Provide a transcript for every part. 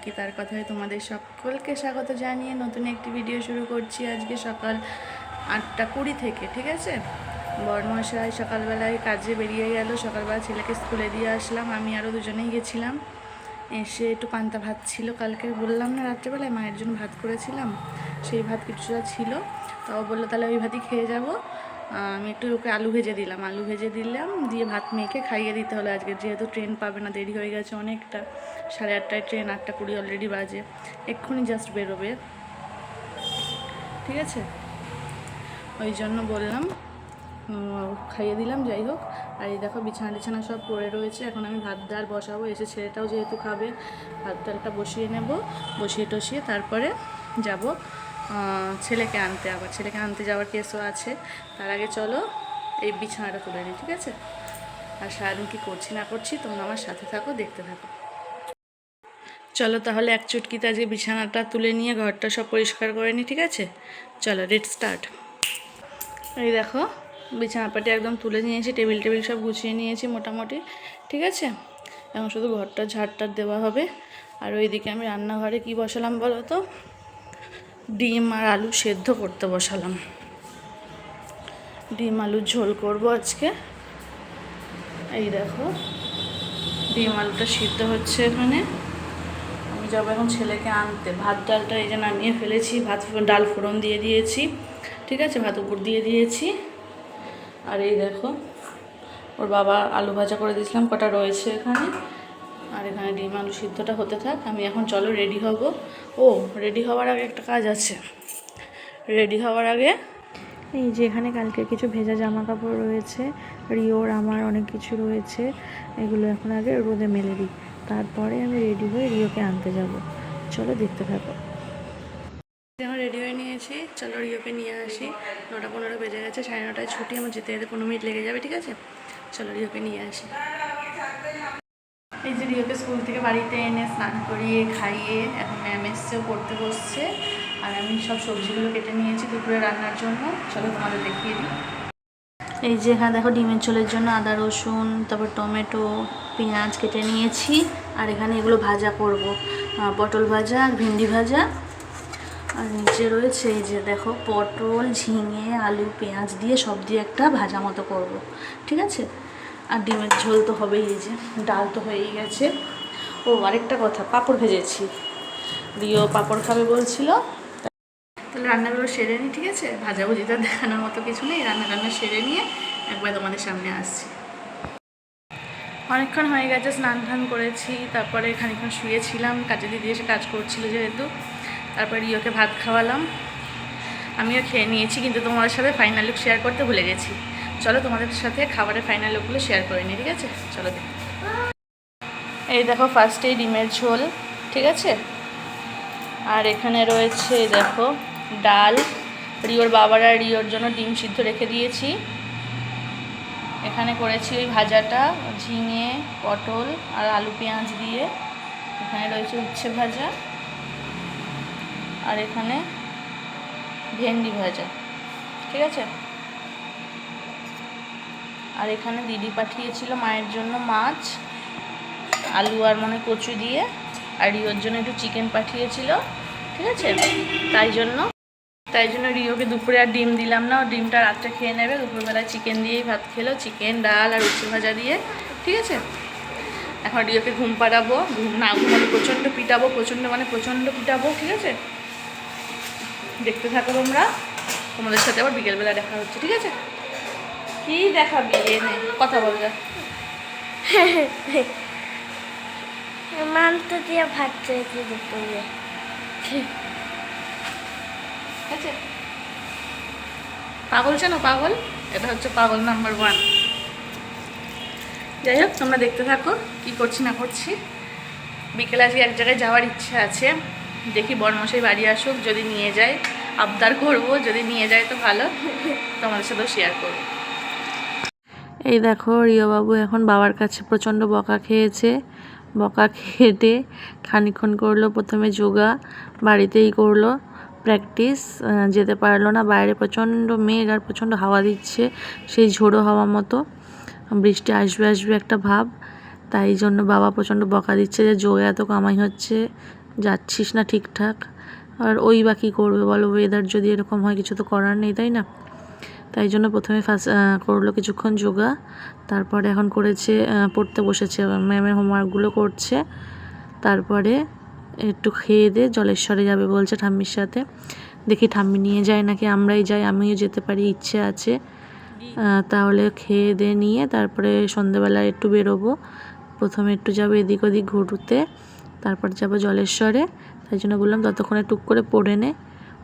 অঙ্কিতার কথায় তোমাদের সকলকে স্বাগত জানিয়ে নতুন একটি ভিডিও শুরু করছি আজকে সকাল আটটা কুড়ি থেকে, ঠিক আছে? বর্মশাই সকালবেলায় কাজে বেরিয়ে গেল, সকালবেলা ছেলেকে স্কুলে দিয়ে আসলাম, আমি আরও দুজনেই গেছিলাম। এসে একটু পান্তা ভাত ছিল, কালকে বললাম না রাত্রেবেলায়, মায়ের জন্য ভাত করেছিলাম, সেই ভাত কিছুটা ছিল, তাও বলল তাহলে ওই ভাতই খেয়ে যাব। আমি একটু ওকে আলু ভেজে দিলাম। আলু ভেজে দিলাম, দিয়ে ভাত মেখে খাইয়ে দিতে হলো আজকে। যেহেতু ট্রেন পাবে না, দেরি হয়ে গেছে অনেকটা। সাড়ে আটটায় ট্রেন, আটটা কুড়ি অলরেডি বাজে। এক্ষুনি জাস্ট বেরোবে। ঠিক আছে? ওই জন্য বললাম খাইয়ে দিলাম, যাই হোক। আর এই দেখো, বিছানা টিছানা সব পড়ে রয়েছে। এখন আমি ভাত ডাল বসাবো। এসে ছেলেটাও যেহেতু খাবে, ভাত ডালটা বসিয়ে নেব। বসিয়ে টসিয়ে তারপরে যাব। ছেলেকে আনতে, আবার ছেলেকে আনতে যাওয়ার কেসও আছে। তার আগে চলো, এই বিছানাটা তুলে নিই, ঠিক আছে? আর সারাদিন কী করছি না করছি, তোমরা আমার সাথে থাকো, দেখতে থাকো। চলো তাহলে এক চুটকিতে আজকে বিছানাটা তুলে নিয়ে ঘরটা সব পরিষ্কার করে নিই, ঠিক আছে? চলো, রেড স্টার্ট। এই দেখো, বিছানাপাটি একদম তুলে নিয়েছি, টেবিল টেবিল সব গুছিয়ে নিয়েছি মোটামুটি, ঠিক আছে? এখন শুধু ঘরটা ঝাড়টার দেওয়া হবে। আর ওইদিকে আমি রান্নাঘরে কি বসালাম বলো তো? ডিম আর আলু সেদ্ধ করতে বসালাম। ডিম আলুর ঝোল করব আজকে। এই দেখো, ডিম আলুটা সিদ্ধ হচ্ছে এখানে। আমি যাব এখন ছেলেকে আনতে। ভাত ডালটা এই যে নামিয়ে ফেলেছি, ভাত ডাল ফোড়ন দিয়ে দিয়েছি, ঠিক আছে? ভাত উপর দিয়ে দিয়েছি। আর এই দেখো, ওর বাবা আলু ভাজা করে দিয়েছিলাম, কটা রয়েছে এখানে? আর এখানে ডিম আলু সিদ্ধটা হতে থাক আমি এখন চলো রেডি হব। ও রেডি হওয়ার আগে একটা কাজ আছে। রেডি হওয়ার আগে এই যে এখানে কালকে কিছু ভেজা জামা কাপড় রয়েছে রিওর আমার অনেক কিছু রয়েছে এগুলো এখন আগে রোদে মেলে দিই। তারপরে আমি রেডি হয়ে রিওকে আনতে যাব। চলো দেখতে থাকো। এখন রেডি হয়ে নিয়েছি। চলো রিওকে নিয়ে আসি। নটা পনেরো বেজে গেছে সাড়ে নটায় ছুটি আমার যেতে যেতে পনেরো মিনিট লেগে যাবে ঠিক আছে? চলো রিওকে নিয়ে আসি। এই যে রিওকে স্কুল থেকে বাড়িতে এনে স্নান করিয়ে, খাইয়ে, এখন ম্যাম এসছেও পড়তে বসছে। আর আমি সব সবজিগুলো কেটে নিয়েছি দুপুরে রান্নার জন্য। চলো তোমাদের দেখিয়ে দিই। এই যে এখানে দেখো ডিমের ঝোলের জন্য আদা, রসুন, তারপর টমেটো, পেঁয়াজ কেটে নিয়েছি। আর এখানে এগুলো ভাজা করব। পটল ভাজা আর ভেন্ডি ভাজা। আর নিচে রয়েছে এই যে দেখো পটল, ঝিঙে, আলু, পেঁয়াজ দিয়ে সব দিয়ে একটা ভাজা মতো করব। ঠিক আছে? আর ডিমের ঝোল তো হবেই, এই যে ডাল তো হয়েই গেছে। ও, আরেকটা কথা, পাঁপড় ভেজেছি। রিও পাঁপড় খাবে বলছিল। তাহলে রান্নাগুলো সেরে নিই ঠিক আছে? ভাজাভুজিটা দেখানোর মতো কিছু নেই। রান্না টান্না সেরে নিয়ে একবার তোমাদের সামনে আসছি। অনেকক্ষণ হয়ে গেছে, স্নান টান করেছি, তারপরে খানিকক্ষণ শুয়েছিলাম। কাজে দিদি এসে কাজ করছিল যেহেতু, তারপরে রিওকে ভাত খাওয়ালাম। আমিও খেয়ে নিয়েছি, কিন্তু তোমাদের সাথে ফাইনাল লুক শেয়ার করতে ভুলে গেছি। চলো তোমাদের সাথে খাবারের ফাইনাল লোকগুলো শেয়ার করে নিই, ঠিক আছে? চলো দেখি। এই দেখো ফার্স্টেই ডিমের ঝোল, ঠিক আছে? আর এখানে রয়েছে দেখো, ডাল। রিওর বাবার রিওর জন্য ডিম সিদ্ধ রেখে দিয়েছি। এখানে করেছি ওই ভাজাটা, ঝিঙে, পটল আর আলু পেঁয়াজ দিয়ে। এখানে রয়েছে উচ্ছে ভাজা। আর এখানে ভেন্ডি ভাজা, ঠিক আছে? আর এখানে দিদি পাঠিয়েছিল মায়ের জন্য মাছ, আলু আর মানে কচু দিয়ে, আর রিওর জন্য একটু চিকেন পাঠিয়েছিল, ঠিক আছে? তাই জন্য তাই জন্য রিওকে দুপুরে আর ডিম দিলাম না, ও ডিমটা রাত্রে খেয়ে নেবে, দুপুরবেলায় চিকেন দিয়েই ভাত খেলো চিকেন ডাল আর উচ্ছে ভাজা দিয়ে, ঠিক আছে? এখন রিওকে ঘুম পাড়াবো, ঘুম না ঘুমালে প্রচণ্ড পিটাবো, প্রচণ্ড মানে প্রচণ্ড পিটাবো, ঠিক আছে? দেখতে থাকো তোমরা, তোমাদের সাথে আবার বিকেলবেলা দেখা হচ্ছে, ঠিক আছে? কি দেখাবি? এনে কথা বলবে মাংস দিয়ে ভাত চেয়েছি দুপুরে আছে পাগল চেনো পাগল? এটা হচ্ছে পাগল নাম্বার ওয়ান যাই হোক তোমরা দেখতে থাকো কি করছি না করছি। বিকেলে আজকে এক জায়গায় যাওয়ার ইচ্ছে আছে। দেখি বরমশাই বাড়ি আসুক যদি নিয়ে যায় আবদার করব যদি নিয়ে যায় তো ভালো। তোমাদের সাথেও শেয়ার করব। এই দেখো রিও বাবু এখন বাবার কাছে প্রচণ্ড বকা খেয়েছে। বকা খেটে খানিক্ষণ করল, প্রথমে যোগা বাড়িতেই করল, প্র্যাকটিস যেতে পারল না। বাইরে প্রচণ্ড মেঘ আর প্রচণ্ড হাওয়া দিচ্ছে সেই ঝোড়ো হাওয়া মতো। বৃষ্টি আসবে আসবে একটা ভাব। তাই জন্য বাবা প্রচণ্ড বকা দিচ্ছে যে, যোগে এত কামাই হচ্ছে, যাচ্ছিস না ঠিকঠাক? আর ওই বা কী করবে বলো? ওয়েদার যদি এরকম হয়, কিছু তো করার নেই, তাই না? তাই জন্য প্রথমে ফার্স্ট করল কিছুক্ষণ যোগা। তারপরে এখন করেছে পড়তে বসেছে। ম্যামের হোমওয়ার্কগুলো করছে। তারপরে একটু খেয়ে দিয়ে জলেশ্বরে যাবে বলছে ঠাম্মির সাথে। দেখি ঠাম্মি নিয়ে যায় নাকি আমরাই যাই, আমিও যেতে পারি, ইচ্ছে আছে। তাহলে খেয়ে দিয়ে নিয়ে তারপরে সন্ধেবেলা একটু বেরোবো। প্রথমে একটু যাব এদিক ওদিক ঘুরতে। তারপর যাব জলেশ্বরে। তাই জন্য বললাম ততক্ষণে টুক করে পড়ে নে।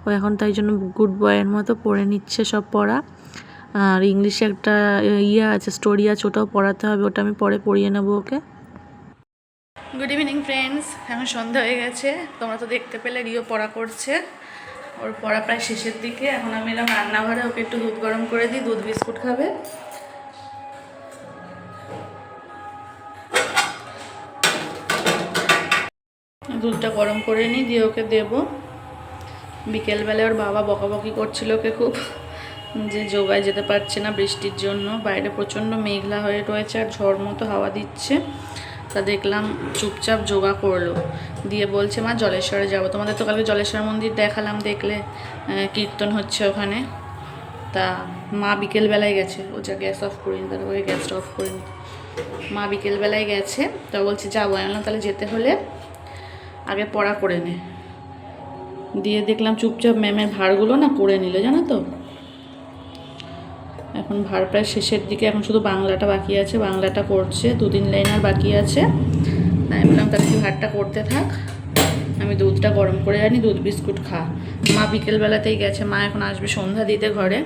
ও এখন তাই জন্য গুড বয়ের মতো পড়ে নিচ্ছে সব পড়া। আর ইংলিশে একটা ইয়ে আছে স্টোরি আছে, ওটাও পড়াতে হবে, ওটা আমি পরে পড়িয়ে নেব ওকে। গুড ইভিনিং ফ্রেন্ডস এখন সন্ধ্যা হয়ে গেছে, তোমরা তো দেখতে পেলে, রিও পড়া করছে। ওর পড়া প্রায় শেষের দিকে। এখন আমি এলাম রান্নাঘরে, ওকে একটু দুধ গরম করে দিই, দুধ বিস্কুট খাবে। দুধটা গরম করে নিই, দিয়ে ওকে দেবো। বিকেলবেলায় ওর বাবা বকাবকি করছিল ওকে খুব। যে জোগায় যেতে পারছে না বৃষ্টির জন্য। বাইরে প্রচণ্ড মেঘলা হয়ে রয়েছে আর ঝড় মতো হাওয়া দিচ্ছে। তা দেখলাম চুপচাপ যোগা করল। দিয়ে বলছে, মা, জলেশ্বরে যাব। তোমাদের তো কালকে জলেশ্বর মন্দির দেখালাম, দেখলে কীর্তন হচ্ছে ওখানে। তা মা বিকেলবেলায় গেছে। ও যা গ্যাস অফ করিনি তারপর ওই গ্যাসটা অফ করিনি মা বিকেলবেলায় গেছে। তা বলছে, যাব। আমি তাহলে যেতে হলে আগে পড়া করে নে। দিয়ে দেখলাম চুপচাপ ম্যামের ভাড়গুলো না করে নিল, জানো তো? এখন ভাড় প্রায় শেষের দিকে, এখন শুধু বাংলাটা বাকি আছে, বাংলাটা করছে দু তিন লাইন আর বাকি আছে। তাই বললাম তাহলে তুই ভাতটা করতে থাক। আমি দুধটা গরম করে আনি, দুধ, বিস্কুট খা। মা বিকেলবেলাতেই গেছে, মা এখন আসবে সন্ধ্যা দিতে ঘরে।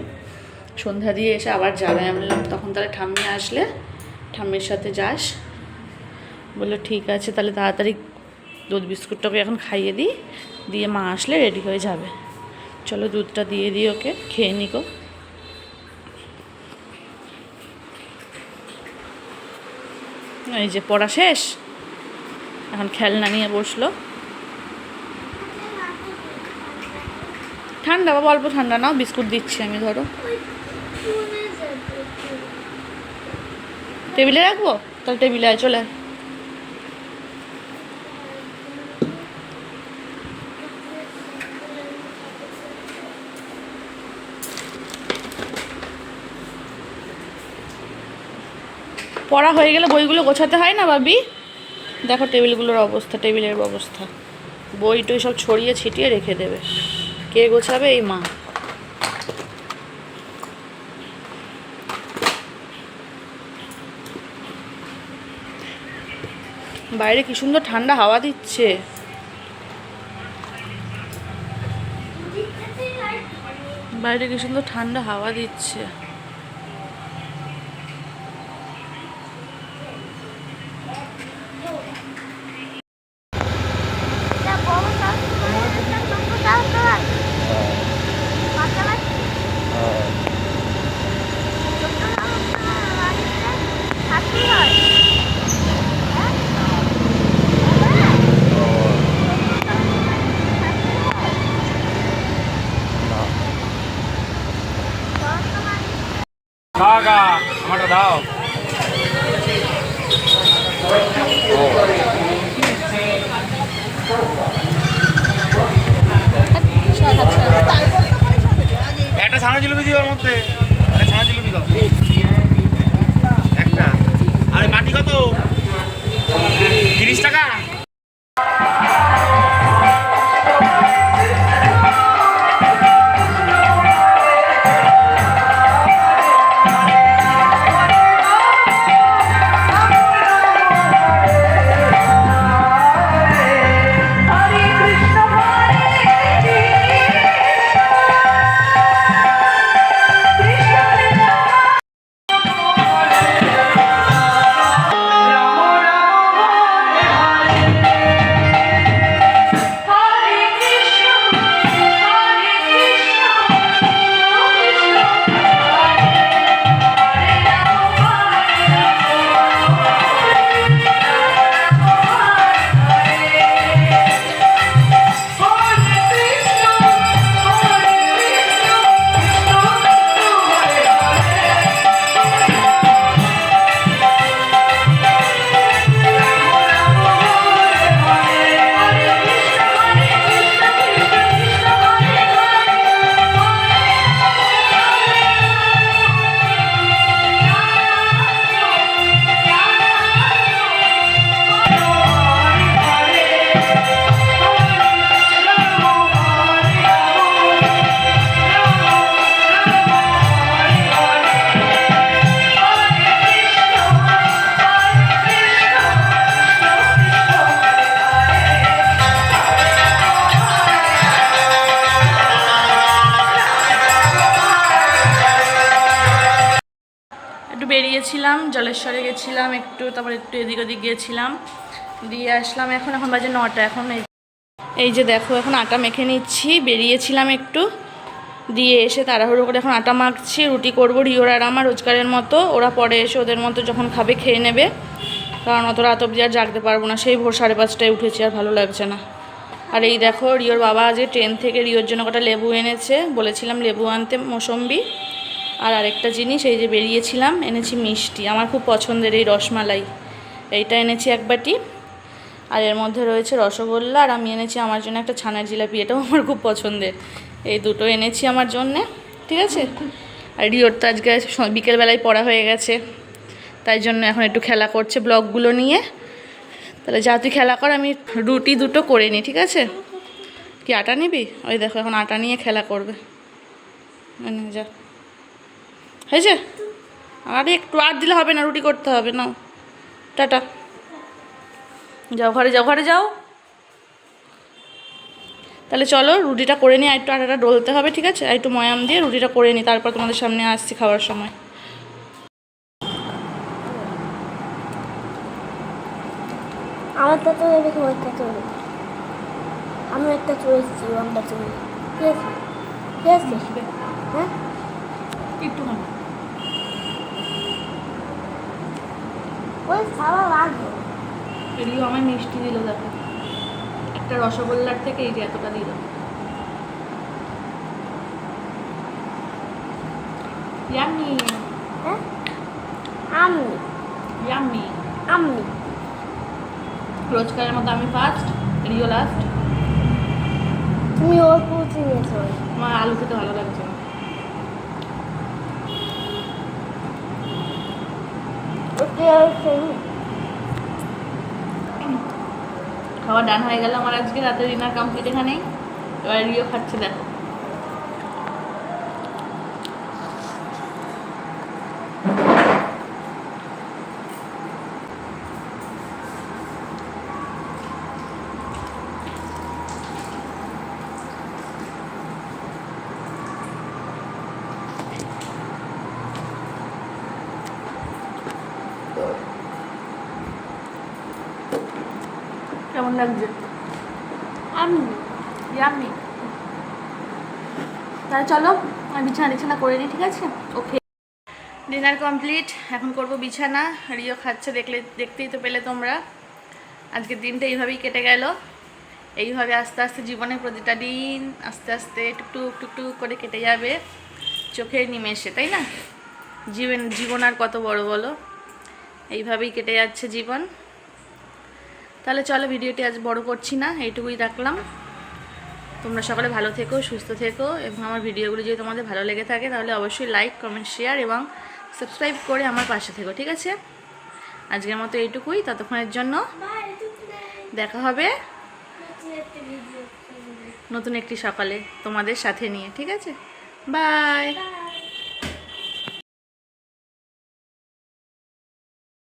সন্ধ্যা দিয়ে এসে আবার যাবে। আমি বললাম, তখন তাহলে ঠাম্মি আসলে, ঠাম্মির সাথে যাস। বলল, ঠিক আছে, তাহলে তাড়াতাড়ি দুধ, বিস্কুটটাকে এখন খাইয়ে দিই। দিয়ে মা আসলে রেডি হয়ে যাবে। চলো দুধটা দিয়ে দিই ওকে, খেয়ে নিকো। এই যে পড়া শেষ? এখন খেলনা নিয়ে বসল। ঠান্ডা বাবা অল্প ঠান্ডা নাও বিস্কুট দিচ্ছি আমি ধরো। টেবিলে রাখব? তাহলে টেবিলে আয় চলে পড়া হয়ে গেলে বইগুলো গোছাতে হয় না বাবি দেখো টেবিলগুলোর অবস্থা, টেবিলের অবস্থা বই টই সব ছড়িয়ে ছিটিয়ে রেখে দেবে। কে গোছাবে? এই মা। বাইরে কি সুন্দর ঠান্ডা হাওয়া দিচ্ছে। বাইরে কি সুন্দর ঠান্ডা হাওয়া দিচ্ছে। কাকা আমারটা দাও। একটা ছানা জিলিপি দিও ওর মধ্যে। একটা ছানা জিলিপি দাও। একটা। আরে মাটি কত? তিরিশ টাকা? জলেশ্বরে গেছিলাম, একটু তারপর একটু এদিক ওদিক গিয়েছিলাম। দিয়ে আসলাম, এখন এখন বাজে নটা, এখন এই যে দেখো, এখন আটা মেখে নিচ্ছি, বেরিয়েছিলাম একটু। দিয়ে এসে তাড়াহুড়ো করে এখন আটা মাখছি, রুটি করব, রিওর আর আমার রোজগারের মতো। ওরা পরে এসে ওদের মতো যখন খাবে, খেয়ে নেবে। কারণ অত রাত অবধি আর জাগতে পারব না, সেই ভোর সাড়ে পাঁচটায় উঠেছি আর ভালো লাগছে না। আর এই দেখো, রিওর বাবা আজকে ট্রেন থেকে রিওর জন্য কটা লেবু এনেছে। বলেছিলাম লেবু আনতে, মৌসম্বি। আর আরেকটা জিনিস, এই যে বেরিয়েছিলাম, এনেছি মিষ্টি। আমার খুব পছন্দের এই রসমালাই। এইটা এনেছি এক বাটি, আর এর মধ্যে রয়েছে রসগোল্লা, আর আমি এনেছি আমার জন্য একটা ছানার জিলাপি, এটাও আমার খুব পছন্দের। এই দুটো এনেছি আমার জন্যে, ঠিক আছে? আর রিওর তো আজকে বিকেলবেলায় পড়া হয়ে গেছে, তাই জন্য এখন একটু খেলা করছে ব্লগগুলো নিয়ে। তাহলে যা তুই খেলা কর, আমি রুটি দুটো করে নিই ঠিক আছে? কি আটা নিবি? ওই দেখো, এখন আটা নিয়ে খেলা করবে। মানে যা। হয়েছে? আরে একটু আর দিলে হবে না রুটি করতে হবে না টাটা। যাও ঘরে যাও ঘরে যাও। তাহলে চলো রুটিটা করে নিই আর একটু আটাটা ডলতে হবে ঠিক আছে? আর একটু ময়াম দিয়ে রুটিটা করে নিই তারপর তোমাদের সামনে আসছি খাওয়ার সময়। আমার তো এরকম একটা চলে আমি একটা চলেছি লম্বা চলে। ঠিক আছে? ঠিক আছে? হ্যাঁ? একটু ওই সারা লাগবে এদিকেও আমায় মিষ্টি দিল দেখো। একটা রসগোল্লার থেকে এই যে এতটা দিল। ইয়াম্মি। হ্যাঁ? আমি ইয়াম্মি। আমি রোজকারের মতো আমি ফার্স্ট রিও লাস্ট তুমি ওর পৌঁছে নিয়েছো। আমার আলু খেতে ভালো লাগছে না ওকে সেই খাওয়া ডান হয়ে গেল। আমার আজকে রাতে ডিনার কমপ্লিট এখানেই। এবার রিও খাচ্ছে দেখো। কেমন লাগছে? আমি ইয়াম্মি তাহলে চলো আমি বিছানা টিছানা করে নিই ঠিক আছে? ওকে ডিনার কমপ্লিট এখন করব বিছানা। রিও খাচ্ছে দেখলে দেখতেই তো পেলে তোমরা। আজকের দিনটা এইভাবেই কেটে গেল। এইভাবে আস্তে আস্তে জীবনের প্রতিটা দিন আস্তে আস্তে টুকটুক টুকটুক করে কেটে যাবে। চোখের নিমেষে তাই না? জীবন জীবন আর কত বড় বলো। এইভাবেই কেটে যাচ্ছে জীবন। তাহলে চলো ভিডিওটি আজ বড় করছি না, এইটুকুই রাখলাম। তোমরা সকলে ভালো থেকো, সুস্থ থেকো, এবং আমার ভিডিওগুলো যদি তোমাদের ভালো লেগে থাকে, তাহলে অবশ্যই লাইক কমেন্ট শেয়ার এবং সাবস্ক্রাইব করে আমার পাশে থেকো, ঠিক আছে? আজকের মতো এইটুকুই, ততক্ষণের জন্য দেখা হবে নতুন একটি সকালে তোমাদের সাথে নিয়ে, ঠিক আছে? বাই